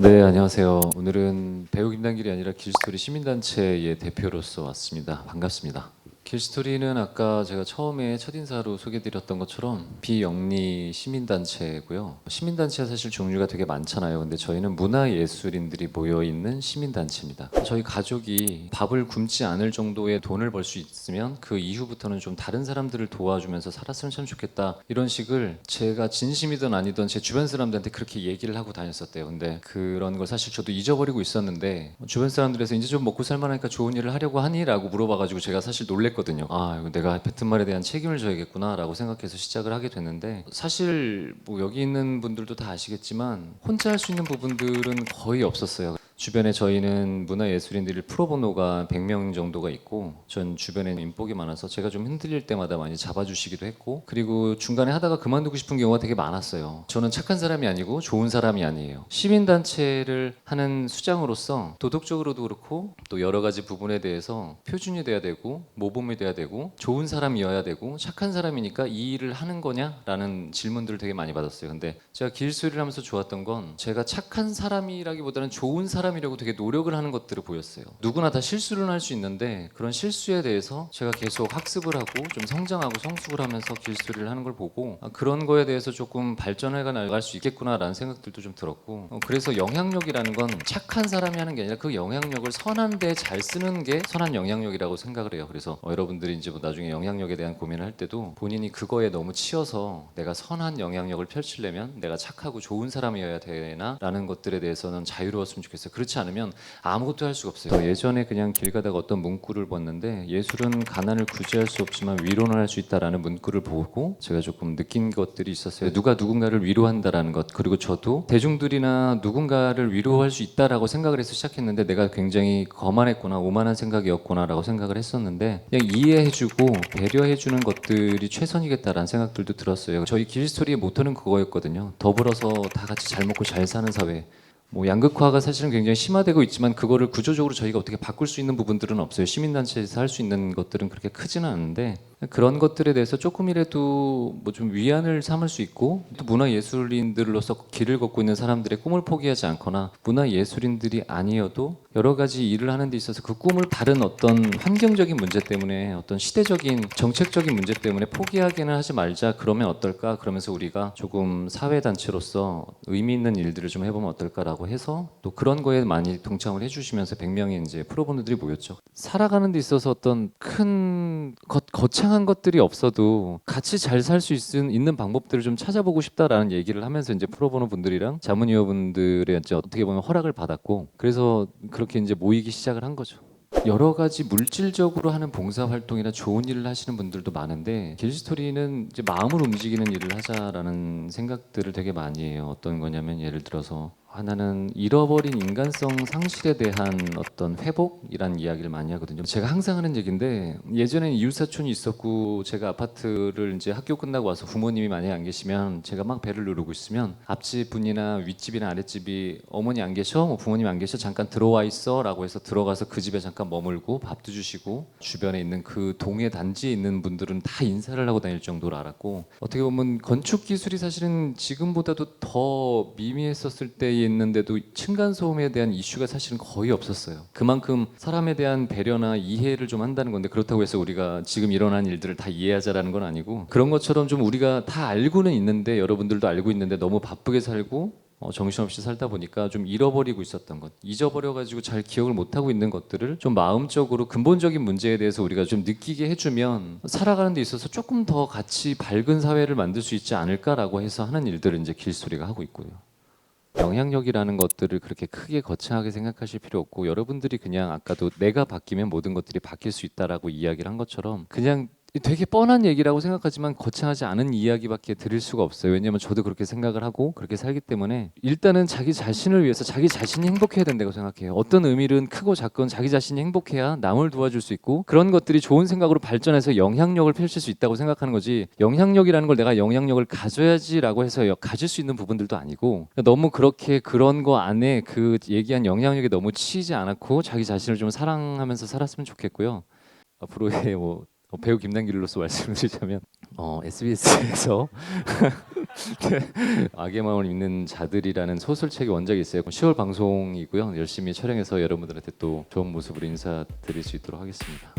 네, 안녕하세요. 오늘은 배우 김단길이 아니라 길스토리 시민단체의 대표로서 왔습니다. 반갑습니다. 길스토리는 아까 제가 처음에 첫인사로 소개드렸던 것처럼 비영리 시민단체고요. 시민단체가 사실 종류가 되게 많잖아요. 근데 저희는 문화예술인들이 모여있는 시민단체입니다. 저희 가족이 밥을 굶지 않을 정도의 돈을 벌 수 있으면 그 이후부터는 좀 다른 사람들을 도와주면서 살았으면 참 좋겠다. 이런 식을 제가 진심이든 아니든 제 주변 사람들한테 그렇게 얘기를 하고 다녔었대요. 근데 그런 걸 사실 저도 잊어버리고 있었는데 주변 사람들에서 이제 좀 먹고 살만하니까 좋은 일을 하려고 하니?라고 물어봐가지고 제가 사실 놀랬거든요. 아, 이거 내가 뱉은 말에 대한 책임을 져야겠구나라고 생각해서 시작을 하게 됐는데 사실 뭐 여기 있는 분들도 다 아시겠지만 혼자 할 수 있는 부분들은 거의 없었어요. 주변에 저희는 문화예술인들을 프로보노가 100명 정도가 있고 전 주변에 인복이 많아서 제가 좀 흔들릴 때마다 많이 잡아주시기도 했고 그리고 중간에 하다가 그만두고 싶은 경우가 되게 많았어요. 저는 착한 사람이 아니고 좋은 사람이 아니에요. 시민단체를 하는 수장으로서 도덕적으로도 그렇고 또 여러 가지 부분에 대해서 표준이 돼야 되고 모범이 돼야 되고 좋은 사람이어야 되고 착한 사람이니까 이 일을 하는 거냐라는 질문들을 되게 많이 받았어요. 근데 제가 길수리를 하면서 좋았던 건 제가 착한 사람이라기보다는 좋은 사람 이라고 되게 노력을 하는 것들을 보였어요. 누구나 다 실수를 할 수 있는데 그런 실수에 대해서 제가 계속 학습을 하고 좀 성장하고 성숙을 하면서 길수리를 하는 걸 보고 아, 그런 거에 대해서 조금 발전해 나갈 수 있겠구나라는 생각들도 좀 들었고 어, 그래서 영향력이라는 건 착한 사람이 하는 게 아니라 그 영향력을 선한 데 잘 쓰는 게 선한 영향력이라고 생각을 해요. 그래서 어, 여러분들이 이제 뭐 나중에 영향력에 대한 고민을 할 때도 본인이 그거에 너무 치여서 내가 선한 영향력을 펼치려면 내가 착하고 좋은 사람이어야 되나라는 것들에 대해서는 자유로웠으면 좋겠어요. 그렇지 않으면 아무것도 할 수가 없어요. 저 예전에 그냥 길 가다가 어떤 문구를 봤는데 예술은 가난을 구제할 수 없지만 위로는 할 수 있다라는 문구를 보고 제가 조금 느낀 것들이 있었어요. 누가 누군가를 위로한다라는 것 그리고 저도 대중들이나 누군가를 위로할 수 있다라고 생각을 해서 시작했는데 내가 굉장히 거만했구나 오만한 생각이었구나라고 생각을 했었는데 그냥 이해해주고 배려해주는 것들이 최선이겠다라는 생각들도 들었어요. 저희 길스토리의 모토는 그거였거든요. 더불어서 다 같이 잘 먹고 잘 사는 사회. 뭐 양극화가 사실은 굉장히 심화되고 있지만 그거를 구조적으로 저희가 어떻게 바꿀 수 있는 부분들은 없어요. 시민단체에서 할 수 있는 것들은 그렇게 크지는 않은데 그런 것들에 대해서 조금이라도 뭐 좀 위안을 삼을 수 있고 또 문화예술인들로서 길을 걷고 있는 사람들의 꿈을 포기하지 않거나 문화예술인들이 아니어도 여러 가지 일을 하는 데 있어서 그 꿈을 다른 어떤 환경적인 문제 때문에 어떤 시대적인 정책적인 문제 때문에 포기하기는 하지 말자 그러면 어떨까? 그러면서 우리가 조금 사회단체로서 의미 있는 일들을 좀 해보면 어떨까라고 해서 또 그런 거에 많이 동참을 해주시면서 100명의 이제 프로분들이 모였죠. 살아가는 데 있어서 어떤 큰 거, 거창 한 것들이 없어도 같이 잘 살 수 있는 방법들을 좀 찾아보고 싶다라는 얘기를 하면서 이제 프로보노 분들이랑 자문위원분들의 이제 어떻게 보면 허락을 받았고 그래서 그렇게 이제 모이기 시작을 한 거죠. 여러 가지 물질적으로 하는 봉사 활동이나 좋은 일을 하시는 분들도 많은데 길스토리는 이제 마음을 움직이는 일을 하자라는 생각들을 되게 많이 해요. 어떤 거냐면 예를 들어서 하나는 잃어버린 인간성 상실에 대한 어떤 회복이란 이야기를 많이 하거든요. 제가 항상 하는 얘기인데 예전엔 이웃 사촌이 있었고 제가 아파트를 이제 학교 끝나고 와서 부모님이 만약에 안 계시면 제가 막 배를 누르고 있으면 앞집 분이나 윗집이나 아랫집이 어머니 안 계셔, 뭐 부모님 안 계셔, 잠깐 들어와 있어 라고 해서 들어가서 그 집에 잠깐 머물고 밥도 주시고 주변에 있는 그 동해 단지에 있는 분들은 다 인사를 하고 다닐 정도로 알았고 어떻게 보면 건축 기술이 사실은 지금보다도 더 미미했었을 때에 있는데도 층간 소음에 대한 이슈가 사실은 거의 없었어요. 그만큼 사람에 대한 배려나 이해를 좀 한다는 건데 그렇다고 해서 우리가 지금 일어난 일들을 다 이해하자라는 건 아니고 그런 것처럼 좀 우리가 다 알고는 있는데 여러분들도 알고 있는데 너무 바쁘게 살고 어, 정신없이 살다 보니까 좀 잃어버리고 있었던 것, 잊어버려가지고 잘 기억을 못하고 있는 것들을 좀 마음적으로 근본적인 문제에 대해서 우리가 좀 느끼게 해주면 살아가는 데 있어서 조금 더 같이 밝은 사회를 만들 수 있지 않을까라고 해서 하는 일들을 이제 길소리가 하고 있고요. 영향력이라는 것들을 그렇게 크게 거창하게 생각하실 필요 없고 여러분들이 그냥 아까도 내가 바뀌면 모든 것들이 바뀔 수 있다라고 이야기를 한 것처럼 그냥 되게 뻔한 얘기라고 생각하지만 거창하지 않은 이야기밖에 드릴 수가 없어요. 왜냐하면 저도 그렇게 생각을 하고 그렇게 살기 때문에 일단은 자기 자신을 위해서 자기 자신이 행복해야 된다고 생각해요. 어떤 의미든 크고 작건 자기 자신이 행복해야 남을 도와줄 수 있고 그런 것들이 좋은 생각으로 발전해서 영향력을 펼칠 수 있다고 생각하는 거지 영향력이라는 걸 내가 영향력을 가져야지라고 해서 여- 가질 수 있는 부분들도 아니고 너무 그렇게 그런 거 안에 그 얘기한 영향력에 너무 치이지 않았고 자기 자신을 좀 사랑하면서 살았으면 좋겠고요. 앞으로의 뭐 어, 배우 김남길로서 말씀을 드리자면 어, SBS에서 네, 악의 마음을 믿는 자들이라는 소설책의 원작이 있어요. 10월 방송이고요. 열심히 촬영해서 여러분들한테 또 좋은 모습으로 인사드릴 수 있도록 하겠습니다.